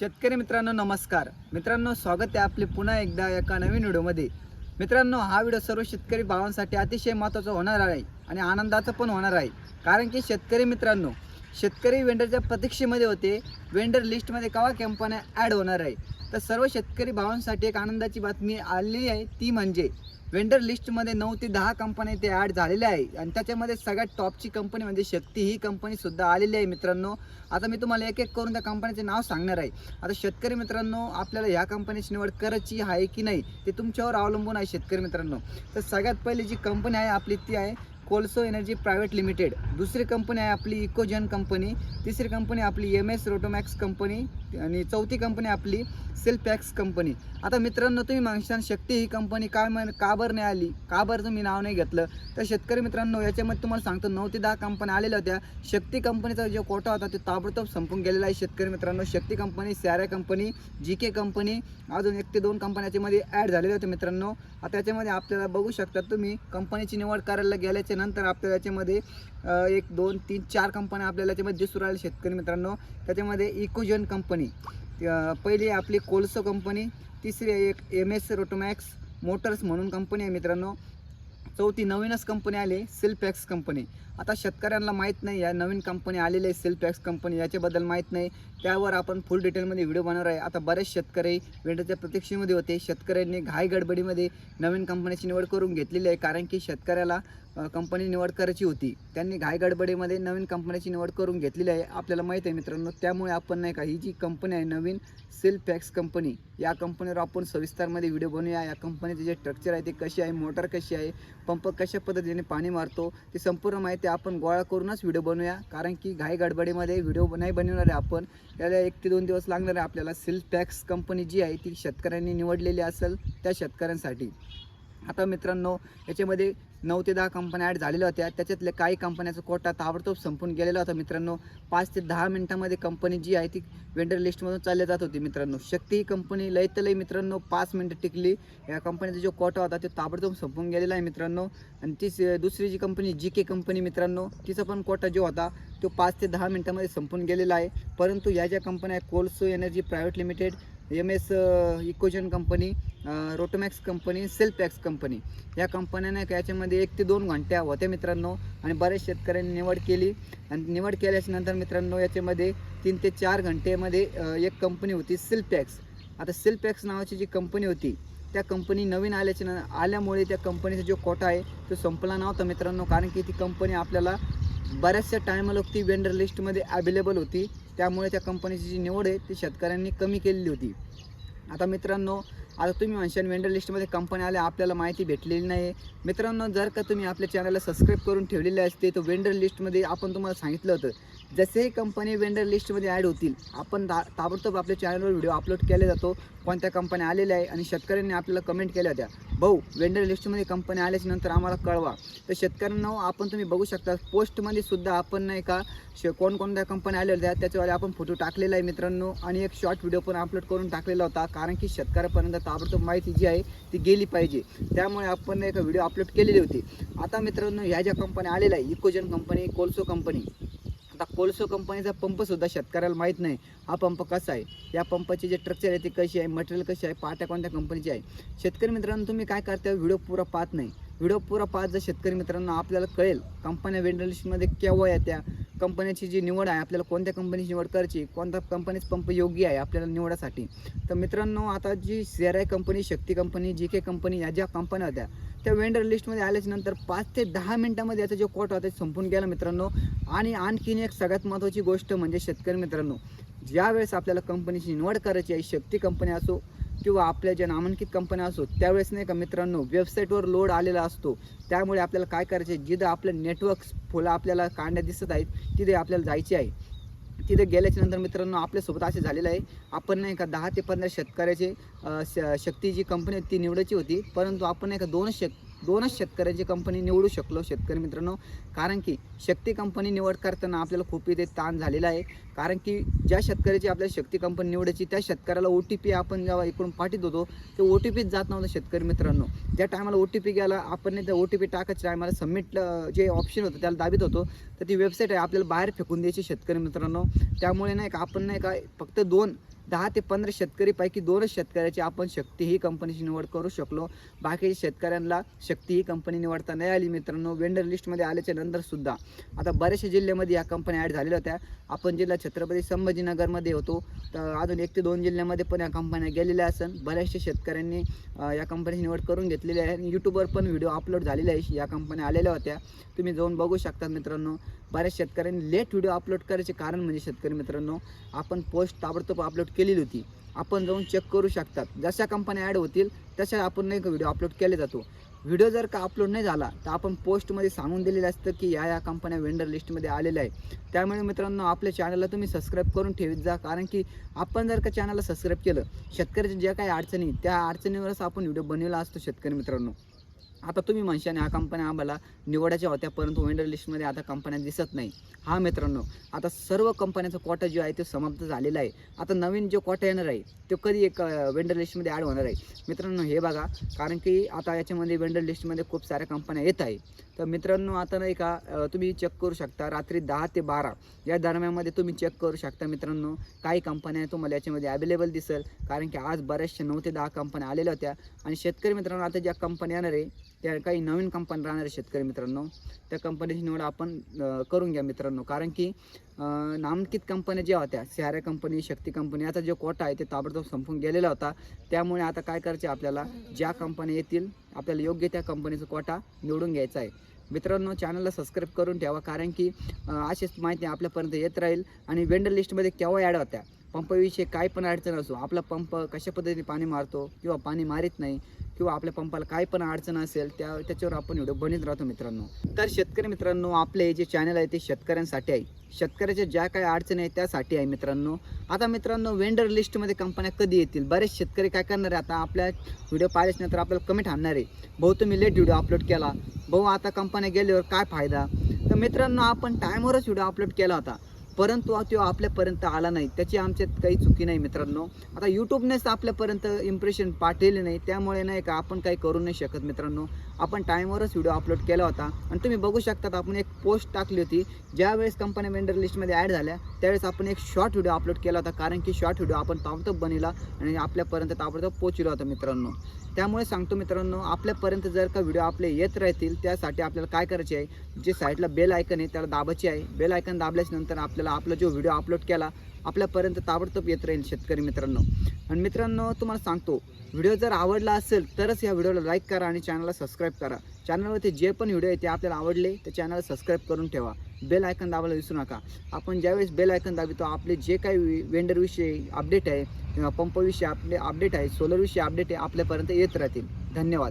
शेतकरी मित्रांनो नमस्कार. मित्रांनो स्वागत आहे आपले पुन्हा एकदा एका नवीन व्हिडिओमध्ये. मित्रांनो हा व्हिडिओ सर्व शेतकरी भावांसाठी अतिशय महत्त्वाचा होणार आहे आणि आनंदाचा पण होणार आहे. कारण की शेतकरी मित्रांनो शेतकरी वेंडरच्या प्रतीक्षेमध्ये होते वेंडर लिस्टमध्ये केव्हा कंपन्या ॲड होणार आहे? तर सर्व शेतकरी भावांसाठी एक आनंदाची बातमी आलेली आहे ती म्हणजे वेंडर लिस्टमध्ये नऊ ते दहा कंपन्या ते ॲड झालेल्या आहे. आणि त्याच्यामध्ये सगळ्यात टॉपची कंपनी म्हणजे शक्ती ही कंपनी सुद्धा आलेली आहे मित्रांनो. आता मी तुम्हाला एक एक करून त्या कंपनीचे नाव सांगणार आहे. आता शेतकरी मित्रांनो आपल्याला ह्या कंपनीची निवड करायची आहे की नाही ते तुमच्यावर अवलंबून आहे शेतकरी मित्रांनो. तर सगळ्यात पहिली जी कंपनी आहे आपली ती आहे कोल्सो एनर्जी प्रायव्हेट लिमिटेड. दुसरी कंपनी आहे आपली इकोजन कंपनी. तिसरी कंपनी आपली एम एस रोटोमॅक्स कंपनी. आणि चौथी कंपनी आपली सेल्फॅक्स कंपनी. आता मित्रांनो तुम्ही मागशान शक्ती ही कंपनी काय म्हण का बरं नाही आली? का बरं तुम्ही नाव नाही घेतलं? तर शेतकरी मित्रांनो याच्यामध्ये तुम्हाला सांगतो नऊ ते दहा कंपन्या आलेल्या होत्या. शक्ती कंपनीचा जो कोटा होता तो ताबडतोब संपून गेलेला आहे शेतकरी मित्रांनो. शक्ती कंपनी सॅरा कंपनी जी के कंपनी अजून एक ते दोन कंपन्या याच्यामध्ये ॲड झालेले होते मित्रांनो. आता याच्यामध्ये आपल्याला बघू शकता तुम्ही कंपनीची निवड करायला गेल्याच्या नंतर आपल्याला याच्यामध्ये एक दोन तीन चार कंपन्या आपल्याला याच्यामध्ये दिसून राहिल्या शेतकरी मित्रांनो. त्याच्यामध्ये इकोजन कंपनी पहिली आपली कोलसो कंपनी तिसरी आहे एक एम एस रोटोमॅक्स मोटर्स म्हणून कंपनी आहे मित्रांनो. चौथी नवीनच कंपनी आली सेल्फॅक्स कंपनी आता शेतकऱ्यांना माहीत नाही या नवीन कंपनी आलेली आहे सेल्फॅक्स कंपनी याच्याबद्दल माहीत नाही. त्यावर आपण फुल डिटेलमध्ये व्हिडिओ बनवणार आहे. आता बरेच शेतकरी वेंडरच्या प्रतीक्षेमध्ये होते. शेतकऱ्यांनी घाई गडबडीमध्ये नवीन कंपनीची निवड करून घेतलेली आहे कारण की शेतकऱ्याला कंपनी निवड करायची होती. त्यांनी घाई गडबडीमध्ये नवीन कंपनीची निवड करून घेतलेली आहे. आपल्याला माहीत आहे मित्रांनो त्यामुळे आपण नाही का ही जी कंपनी आहे नवीन सेल्फॅक्स कंपनी या कंपनीवर आपण सविस्तरमध्ये व्हिडिओ बनवूया. या कंपनीचे जे स्ट्रक्चर आहे ते कशी आहे मोटर कशी आहे पंप कशा पद्धतीने पाणी मारतो ते संपूर्ण माहिती आपण गोळा करूनच व्हिडिओ बनवूया. कारण की घाई गडबडीमध्ये व्हिडिओ नाही बनवणार आहे आपण. त्याला एक ते दोन दिवस लागणार आहे आपल्याला. सेल्फॅक्स कंपनी जी आहे ती शेतकऱ्यांनी निवडलेली असेल त्या शेतकऱ्यांसाठी. आता मित्रांनो याच्यामध्ये नऊ ते दहा कंपन्या ॲड झालेल्या होत्या. त्याच्यातल्या काही कंपन्याचा कोटा ताबडतोब संपून गेलेला होता मित्रांनो. पाच ते दहा मिनिटामध्ये कंपनी जी आहे ती वेंडर लिस्टमधून चालली जात होती मित्रांनो. शक्ती ही कंपनी लय तर मित्रांनो पाच मिनटं टिकली. या कंपनीचा जो कोटा होता तो ताबडतोब संपून गेलेला आहे मित्रांनो. आणि तीच दुसरी जी कंपनी जी के कंपनी मित्रांनो तिचा पण कोटा जो होता तो पाच ते दहा मिनिटामध्ये संपून गेलेला आहे. परंतु या ज्या कंपन्या आहे कोल्सो energy private limited M S Ecozen company Rotomax company सेल्फॅक्स company या कंपन्याने याच्यामध्ये एक ते दोन घंट्या होत्या मित्रांनो. आणि बऱ्याच शेतकऱ्यांनी निवड केली. आणि निवड केल्याच्यानंतर मित्रांनो याच्यामध्ये तीन ते चार घंटेमध्ये एक कंपनी होती सिल्फॅक्स आता सेल्फॅक्स नावाची जी कंपनी होती त्या कंपनी नवीन आल्याच्या न आल्यामुळे त्या कंपनीचा जो कोटा आहे तो संपला नव्हता मित्रांनो. कारण की ती कंपनी आपल्याला बऱ्याचशा टायमाला ती वेंडर लिस्टमध्ये अवेलेबल होती. त्यामुळे त्या कंपनीची जी निवड आहे ती शेतकऱ्यांनी कमी केलेली होती. आता मित्रांनो आता तुम्ही म्हणशान वेंडर लिस्टमध्ये कंपनी आल्या आपल्याला माहिती भेटलेली नाही. मित्रांनो जर का तुम्ही आपल्या चॅनलला सबस्क्राईब करून ठेवलेले असते तर वेंडर लिस्टमध्ये आपण तुम्हाला सांगितलं होतं जसे कंपनी वेंडर लिस्टमध्ये ॲड होतील आपण दा ताबडतोब आपल्या चॅनलवर व्हिडिओ अपलोड केला जातो. कोणत्या कंपन्या आलेल्या आहे आणि शेतकऱ्यांनी आपल्याला कमेंट केल्या होत्या. भाऊ वेंडर लिस्टमध्ये कंपनी आल्याच्यानंतर आम्हाला कळवा. तर शेतकऱ्यांना आपण तुम्ही बघू शकता पोस्टमध्ये सुद्धा आपण नाही का शे कोणकोणत्या कंपन्या आलेल्या होत्या त्याच्यावर आपण फोटो टाकलेला आहे मित्रांनो. आणि एक शॉर्ट व्हिडिओ पण अपलोड करून टाकलेला होता. कारण की शेतकऱ्यापर्यंत ताबडतोब माहिती जी आहे ती गेली पाहिजे. त्यामुळे आपण एक व्हिडिओ अपलोड केलेली होती. आता मित्रांनो ह्या ज्या कंपन्या आलेल्या आहे इकोजन कंपनी कोल्सो कंपनी आता कोल्सो कंपनीचा पंपसुद्धा शेतकऱ्याला माहीत नाही. हा पंप कसा आहे? या पंपाची जे स्ट्रक्चर आहे ते कशी आहे? मटेरियल कशी आहे? पाट्या कोणत्या कंपनीची आहे? शेतकरी मित्रांनो तुम्ही काय करता व्हिडिओ पुरा पाहत नाही. व्हिडिओ पुरा पाहत जर शेतकरी मित्रांनो आपल्याला कळेल कंपन्या वेंटिलेशनमध्ये लिस्टमध्ये केव्हा येत्या. कंपन्याची जी निवड आहे आपल्याला कोणत्या कंपनीची निवड करायची कोणत्या कंपनीच पंप योग्य आहे आपल्याला निवडासाठी. तर मित्रांनो आता G C R I company Shakti company G K company या ज्या कंपन्या होत्या त्या वेंडर लिस्टमध्ये आल्याच्यानंतर पाच ते दहा मिनटामध्ये याचा जो कोट होता ते संपून गेला मित्रांनो. आणि आणखीन एक सगळ्यात महत्त्वाची गोष्ट म्हणजे शेतकरी मित्रांनो ज्यावेळेस आपल्याला कंपनीची निवड करायची आहे शक्ती कंपनी असो किंवा आपल्या ज्या नामांकित कंपन्या असो त्यावेळेस नाही का मित्रांनो वेबसाईटवर लोड आलेला असतो. त्यामुळे आपल्याला काय करायचं आहे जिथं आपलं नेटवर्क फुलं आपल्याला कांड्या दिसत आहेत तिथे आपल्याला जायचे आहे. तिथे गेल्याच्यानंतर मित्रांनो आपल्यासोबत असे झालेलं आहे. आपण नाही का दहा ते पंधरा शेतकऱ्याचे श शक्ती जी कंपनी ती निवडायची होती. परंतु आपण नाही का दोनच शेत दोनच शेतकऱ्याची कंपनी निवडू शकलो शेतकरी मित्रांनो. कारण की शक्ती कंपनी निवड करताना आपल्याला खूप इथे ताण झालेला आहे. कारण की ज्या शेतकऱ्याची आपल्याला शक्ती कंपनी निवडायची त्या शेतकऱ्याला ओ टी पी आपण जेव्हा इकडून पाठीत होतो ते ओ टी पीच जात नव्हतं शेतकरी मित्रांनो. ज्या टायमाला ओ टी पी गेला आपण नाही त्या ओ टी पी टाकायच्या टायमाला सबमिट जे ऑप्शन होतं त्याला दाबीत होतो. तर ती वेबसाईट आहे आपल्याला बाहेर फेकून द्यायची शेतकरी मित्रांनो. त्यामुळे नाही का आपण नाही का फक्त दोन दहा ते पंधरा शेतकरीपैकी दोनच शेतकऱ्याची आपण शक्ती ही कंपनीची निवड करू शकलो. बाकीच्या शेतकऱ्यांना शक्ती ही कंपनी निवडता नाही आली मित्रांनो. वेंडर लिस्टमध्ये आल्याच्या नंतरसुद्धा आता बऱ्याचशा जिल्ह्यामध्ये या कंपन्या ॲड झालेल्या होत्या. आपण जिल्हा छत्रपती संभाजीनगरमध्ये होतो. तर अजून एक ते दोन जिल्ह्यामध्ये पण या कंपन्या गेलेल्या असन. बऱ्याचशा शेतकऱ्यांनी या कंपनीची निवड करून घेतलेली आहे. आणि यूट्यूबवर पण व्हिडिओ अपलोड झालेले आहे. या कंपन्या आलेल्या होत्या. तुम्ही जाऊन बघू शकता मित्रांनो. बऱ्याच शेतकऱ्यांनी लेट व्हिडिओ अपलोड करायचे कारण म्हणजे शेतकरी मित्रांनो आपण पोस्ट ताबडतोब अपलोड केलेली होती. आपण जाऊन चेक करू शकतात. जशा कंपन्या ॲड होतील तशा आपण नाही व्हिडिओ अपलोड केले जातो. व्हिडिओ जर का अपलोड नाही झाला तर आपण पोस्टमध्ये सांगून दिलेलं असतं की या या कंपन्या वेंडर लिस्टमध्ये आलेल्या आहे. त्यामुळे मित्रांनो आपल्या चॅनलला तुम्ही सबस्क्राईब करून ठेवीत जा. कारण की आपण जर का चॅनलला सबस्क्राईब केलं शेतकऱ्याच्या ज्या काही अडचणी त्या अडचणीवरच आपण व्हिडिओ बनवला असतो शेतकरी मित्रांनो. आता तुम्ही म्हणशाने ह्या कंपन्या आम्हाला निवडायच्या होत्या परंतु वेंडर लिस्टमध्ये आता कंपन्या दिसत नाही. हा मित्रांनो आता सर्व कंपन्यांचं कोटा जो आहे तो समाप्त झालेला आहे. आता नवीन जो कोटा येणार आहे तो कधी एक वेंडर लिस्टमध्ये ॲड होणार आहे? मित्रांनो हे बघा कारण की आता याच्यामध्ये वेंडर लिस्टमध्ये खूप साऱ्या कंपन्या येत आहे. तर मित्रांनो आता नाही का तुम्ही चेक करू शकता रात्री दहा ते बारा या दरम्यानमध्ये तुम्ही चेक करू शकता मित्रांनो काही कंपन्या तुम्हाला याच्यामध्ये अवेलेबल दिसेल. कारण की आज बऱ्याचशा नऊ ते दहा कंपन्या आलेल्या होत्या. आणि शेतकरी मित्रांनो आता ज्या कंपन्या येणार आहे त्या काही नवीन कंपन्या राहणाऱ्या शेतकरी मित्रांनो. त्या कंपनीची निवड आपण करून घ्या मित्रांनो. कारण की नामांकित कंपन्या ज्या होत्या सहाऱ्या कंपनी शक्ती कंपनी याचा जो कोटा आहे ते ताबडतोब संपून गेलेला होता. त्यामुळे आता काय करायचे आपल्याला? ज्या कंपन्या येतील आपल्याला योग्य त्या कंपनीचा कोटा निवडून घ्यायचा आहे. मित्रांनो चॅनलला सबस्क्राईब करून ठेवा. कारण की अशीच माहिती आपल्यापर्यंत येत राहील. आणि वेंडर लिस्टमध्ये केव्हा ॲड होत्या? पंपाविषयी काय पण अडचण असो आपला पंप कशा पद्धतीने पाणी मारतो किंवा पाणी मारित नाही किंवा आपल्या पंपाला काय पण अडचण असेल त्या त्याच्यावर आपण व्हिडिओ बनत राहतो मित्रांनो. तर शेतकरी मित्रांनो आपले जे चॅनल आहे ते शेतकऱ्यांसाठी आहे. शेतकऱ्याच्या ज्या काही अडचणी आहेत त्यासाठी आहे मित्रांनो. आता मित्रांनो वेंडर लिस्टमध्ये कंपन्या कधी येतील? बरेच शेतकरी काय करणार आहे? आता आपल्या व्हिडिओ पाहिल्याच तर आपल्याला कमेंट आणणार आहे. भाऊ तुम्ही लेट व्हिडिओ अपलोड केला. भाऊ आता कंपन्या गेल्यावर काय फायदा? तर मित्रांनो आपण टायमवरच व्हिडिओ अपलोड केला होता. परंतु तो आपल्यापर्यंत आला नाही. त्याची आमच्यात काही चुकी नाही मित्रांनो. आता यूट्यूबनेच आपल्यापर्यंत इम्प्रेशन पाठवले नाही. त्यामुळे नाही का आपण काही करू नाही शकत मित्रांनो. आपण टाईमवरच व्हिडिओ अपलोड केला होता. आणि तुम्ही बघू शकतात आपण एक पोस्ट टाकली होती. ज्यावेळेस कंपन्या वेंडर लिस्टमध्ये ॲड झाल्या त्यावेळेस आपण एक शॉर्ट व्हिडिओ अपलोड केला होता. कारण की शॉर्ट व्हिडिओ आपण ताबडतोब बनला आणि आपल्यापर्यंत ताबडतोब पोचलो होता मित्रांनो. त्यामुळे सांगतो मित्रांनो आपल्यापर्यंत जर का व्हिडिओ आपले येत राहतील त्यासाठी आपल्याला काय करायचे आहे? जे साईडला बेल आयकन आहे त्याला दाबायचे आहे. बेल आयकन दाबल्याच्यानंतर आपल्या आपल्याला आपला जो व्हिडिओ अपलोड केला आपल्यापर्यंत ताबडतोब येत राहील शेतकरी मित्रांनो. आणि मित्रांनो तुम्हाला सांगतो व्हिडिओ जर आवडला असेल तरच या व्हिडिओला लाईक करा आणि चॅनलला सबस्क्राईब करा. चॅनलवरती जे पण व्हिडिओ आहे ते आपल्याला आवडले ते चॅनलला सबस्क्राईब करून ठेवा. बेल आयकन दाबायला विसरू नका. आपण ज्यावेळेस बेल आयकन दाबितो आपले जे काही वेंडरविषयी अपडेट आहे किंवा पंपविषयी आपले अपडेट आहे सोलरविषयी अपडेट आहे आपल्यापर्यंत येत राहतील. धन्यवाद.